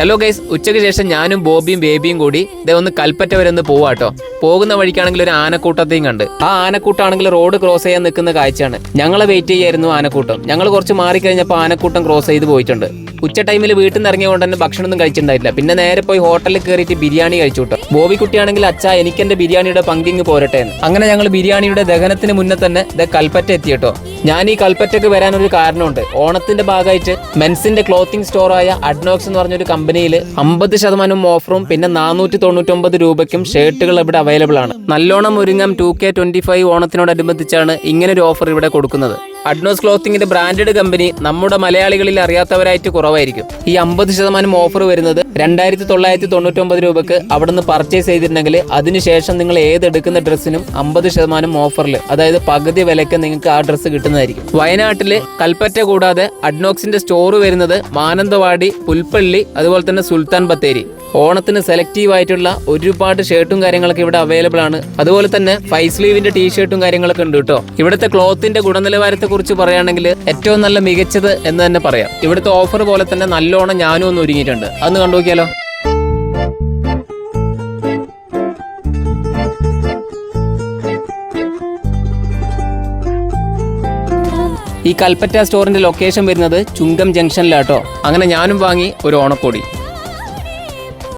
Hello guys ഉച്ചയ്ക്ക് ശേഷം ഞാനും ബോബിയും ബേബിയും കൂടി ഇതേ ഒന്ന് കൽപ്പറ്റ വരെ ഒന്ന് പോവാട്ടോ. പോകുന്ന വഴിക്കാണെങ്കിൽ ഒരു ആനക്കൂട്ടത്തെയും കണ്ട്. ആ ആനക്കൂട്ടാണെങ്കിൽ റോഡ് ക്രോസ് ചെയ്യാൻ നിൽക്കുന്ന കാഴ്ചയാണ്. ഞങ്ങളെ വെയിറ്റ് ചെയ്യായിരുന്നു ആനക്കൂട്ടം. ഞങ്ങൾ കുറച്ച് മാറിക്കഴിഞ്ഞപ്പോൾ ആനക്കൂട്ടം ക്രോസ് ചെയ്ത് പോയിട്ടുണ്ട്. ഉച്ച ടൈമിൽ വീട്ടിൽ നിന്ന് ഇറങ്ങിയതുകൊണ്ട് തന്നെ ഭക്ഷണമൊന്നും കഴിച്ചിട്ടുണ്ടായില്ല പിന്നെ നേരെ പോയി ഹോട്ടലിൽ കയറിയിട്ട് ബിരിയാണി കഴിച്ചു കേട്ടോ. ബോബിക്കുട്ടിയാണെങ്കിൽ അച്ഛാ എനിക്ക് ബിരിയാണിയുടെ പങ്കിങ് പോരട്ടെ അങ്ങനെ ഞങ്ങൾ ബിരിയാണിയുടെ ദഹനത്തിന് മുന്നേ തന്നെ ദേ കൽപ്പറ്റ എത്തി കേട്ടോ. ഞാൻ ഈ കൽപ്പറ്റക്ക് വരാൻ ഒരു കാരണമുണ്ട്. ഓണത്തിന്റെ ഭാഗമായിട്ട് മെൻസിന്റെ ക്ലോത്തിങ് സ്റ്റോറായ അഡ്നോക്സ് എന്ന് പറഞ്ഞൊരു കമ്പനിയിൽ അമ്പത് ശതമാനം ഓഫറും പിന്നെ നാനൂറ്റി തൊണ്ണൂറ്റൊമ്പത് രൂപയ്ക്കും ഷർട്ടുകൾ ഇവിടെ അവൈലബിൾ ആണ്. നല്ലോണം ഒരുങ്ങാം ടു കെ ട്വന്റി ഫൈവ് ഓണത്തിനോടനുബന്ധിച്ചാണ് ഇങ്ങനെ ഒരു ഓഫർ ഇവിടെ കൊടുക്കുന്നത്. അഡ്നോസ് ക്ലോത്തിങ്ങിന്റെ ബ്രാൻഡഡ് കമ്പനി നമ്മുടെ മലയാളികളിൽ അറിയാത്തവരായിട്ട് കുറവായിരിക്കും. ഈ അമ്പത് ശതമാനം ഓഫർ വരുന്നത് രണ്ടായിരത്തി തൊള്ളായിരത്തി തൊണ്ണൂറ്റൊമ്പത് രൂപക്ക് അവിടുന്ന് പർച്ചേസ് ചെയ്തിട്ടുണ്ടെങ്കിൽ അതിനുശേഷം നിങ്ങൾ ഏത് എടുക്കുന്ന ഡ്രസ്സിനും അമ്പത് ശതമാനം ഓഫറിൽ അതായത് പകുതി വിലയ്ക്ക് നിങ്ങൾക്ക് ആ ഡ്രസ്സ് കിട്ടുന്നതായിരിക്കും. വയനാട്ടിൽ കൽപ്പറ്റ കൂടാതെ അഡ്നോക്സിന്റെ സ്റ്റോർ വരുന്നത് മാനന്തവാടി പുൽപ്പള്ളി അതുപോലെ തന്നെ സുൽത്താൻ ബത്തേരി. ഓണത്തിന് സെലക്റ്റീവ് ആയിട്ടുള്ള ഒരുപാട് ഷർട്ടും കാര്യങ്ങളൊക്കെ ഇവിടെ അവൈലബിൾ ആണ്. അതുപോലെ തന്നെ ഫൈവ് സ്ലീവിന്റെ ടീഷർട്ടും കാര്യങ്ങളൊക്കെ ഉണ്ട് കേട്ടോ. ഇവിടുത്തെ ക്ലോത്തിന്റെ ഗുണനിലവാരത്തെ കുറിച്ച് പറയുകയാണെങ്കിൽ ഏറ്റവും നല്ല മികച്ചത് എന്ന് തന്നെ പറയാം. ഇവിടുത്തെ ഓഫർ പോലെ തന്നെ നല്ലോണം ഞാനും ഒന്ന് ഒരുങ്ങിയിട്ടുണ്ട്. അതൊന്ന് കണ്ടു നോക്കിയാലോ? ഈ കൽപ്പറ്റ സ്റ്റോറിന്റെ ലൊക്കേഷൻ വരുന്നത് ചുങ്കം ജംഗ്ഷനിലാട്ടോ അങ്ങനെ ഞാനും വാങ്ങി ഒരു ഓണക്കോടി.